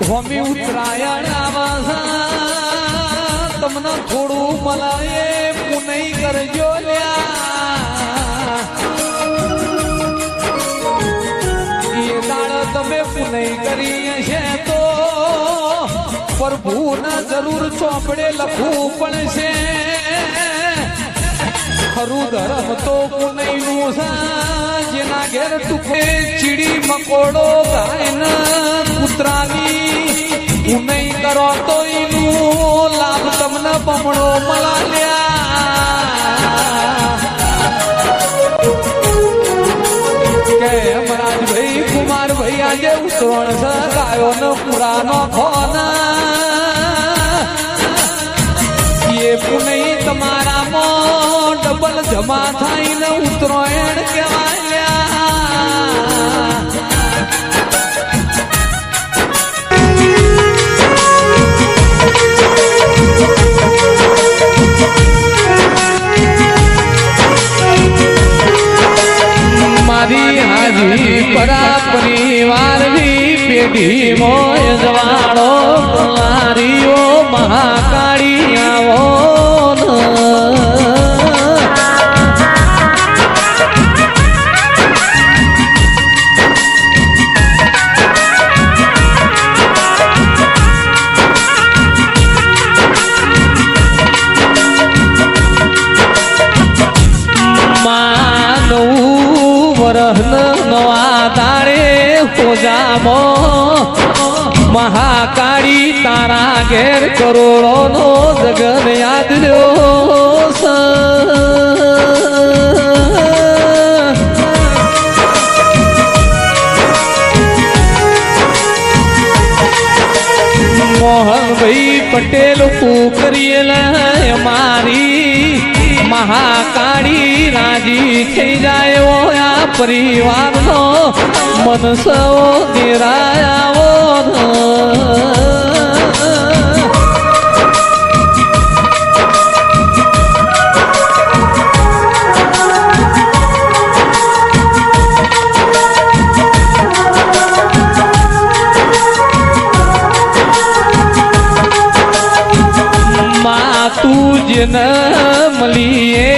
હોમી ઉત્તરાયણ આવા તમને થોડું મલાએ પુનઈ કરજો તમે પુનઈ કરી છે તો પ્રભુના જરૂર ચોપડે લખવું પડશે. ખરું ધર્મ તો પુનૈનું જેના ઘેર તુખે ચીડી મકોડો ગાયના કૂતરાની પુનઈ કરો તો લાભ તમને બમણો મળ્યા કે મહારાજભાઈ કુમારભાઈ આજે ઉતરણ છે ગાયો નો પુરાનો ખોના. એ પુનઈ તમારામાં ડબલ જમા થાય ને ઉત્તરાયણ કહેવાય. મારી હાજી પરા પરિવારની પેઢી મોય જવાળો મારીઓ મહાકાળી નવા દાડે હોજામો મહાકાળી તારા ઘેર કરોડો નો જગન યાદ મોહનભાઈ પટેલ કુકરીએ મારી. મહાકાળી રાજી થઈ જાય ઓ આ પરિવારનો મનસો નિરાયાવો જ ન મળીએ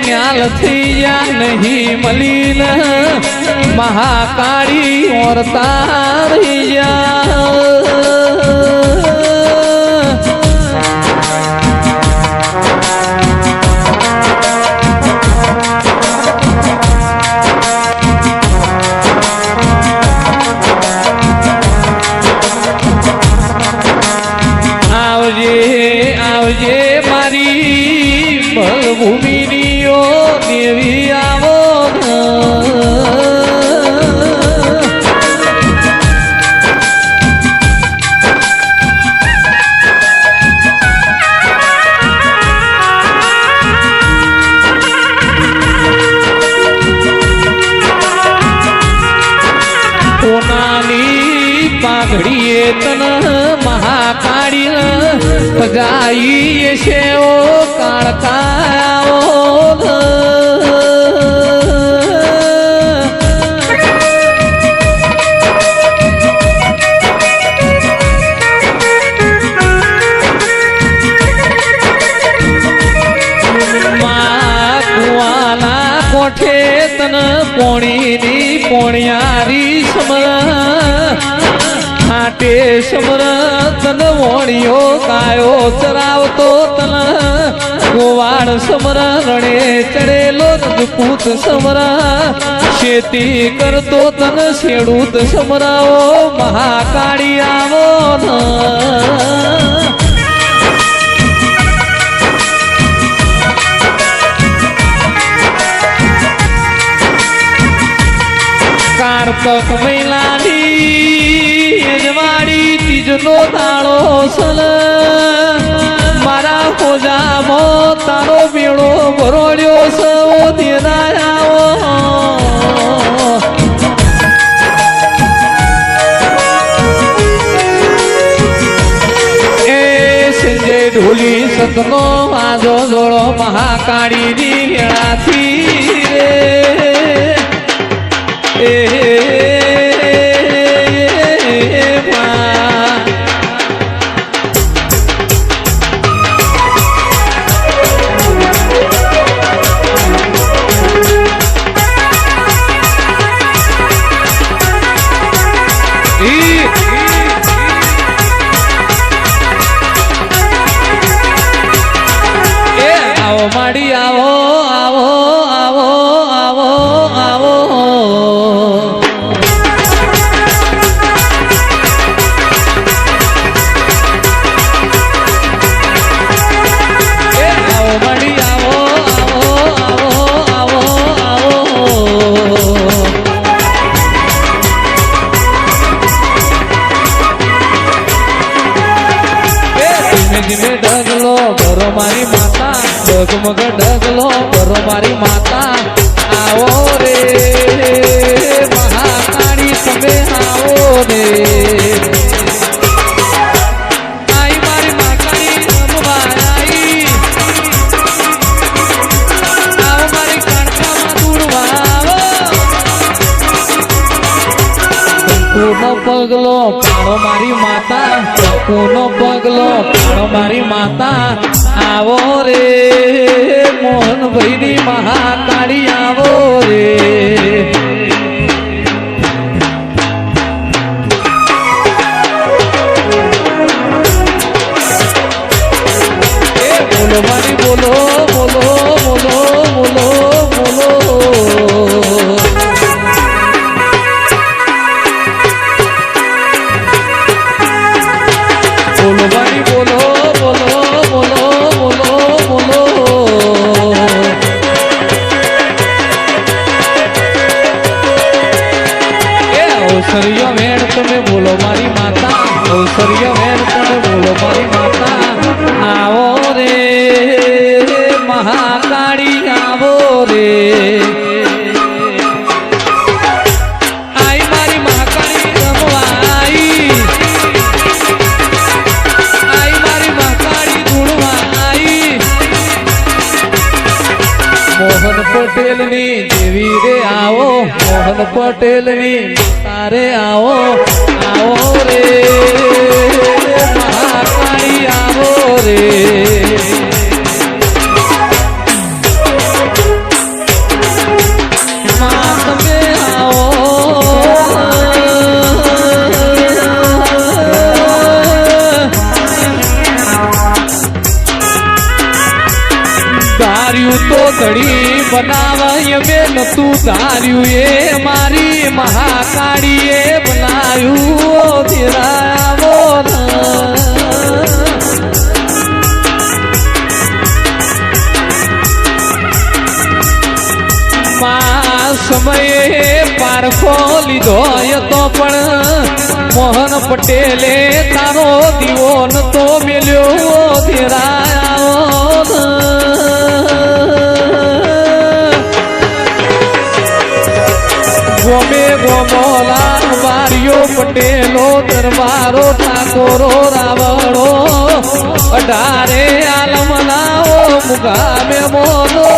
ન્યાલ થઈ જા નહીં મળી ન મહાકાળી ઓરતા રહી ભૂમિની ઓ દેવી આવો પાઘડીએ તન મહાકાળી પગાઈ છે ઓ કાળકાઓ તન પોણીની પોણિયારી સમરા હાટે સમરા, તન વણિયો કાયો ચરાવતો તન, ગોવાળ સમરા, રણે ચડેલો પૂત સમરા ખેતી કરતો તન શેડૂત સમરાઓ, મહાકાળી આવો ન. કારતક મહિલાની અજવાળી તીજનો તાળો સલ. મારા ખોજામો તારો બેડો ભરોડ્યો સૌ સંજય ઢોલી સતનો આજો જોડો મહાકાળીની લેણાથી રે. એ આવો માડી આવો ડગમગ ઢગલો કરો મારી માતા. આવો રે મહાકાળી તમે આવો રે. કંકુનો પગલો પાડો મારી માતા કોનો પગલો પાડો મારી માતા, આવો રે મોહનભાઈની મહાકાળી આવો રે. વેણ તમે બોલો મારી માતા. અવસર્ય વેણ તમે બોલો મારી માતા. આવો રે મહાકાળી, આવો રે. મોહન પટેલની દેવી રે, આવો મોહન પટેલ તારે આવો આવો રે. ધાર્યું તો ઘડી બનાવાય મેં નતું ધાર્યું એ મારી મહાકાળી એ બનાવ્યું ઓ સમયે પારખો લીધો તો પણ મોહન પટેલે તારો દીવો નતો મેલ્યો ઓ પટેલો દરબારો ઠાકોરો રાવણો, અઢારે આલમના ઓ મુગામે મોનો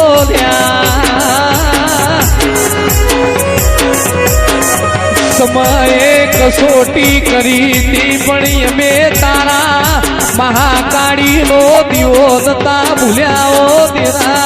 સમયે કસોટી કરી હતી, પણ અમે તારા મહાકાળી નો દીવો ભૂલ્યાઓ તેરા.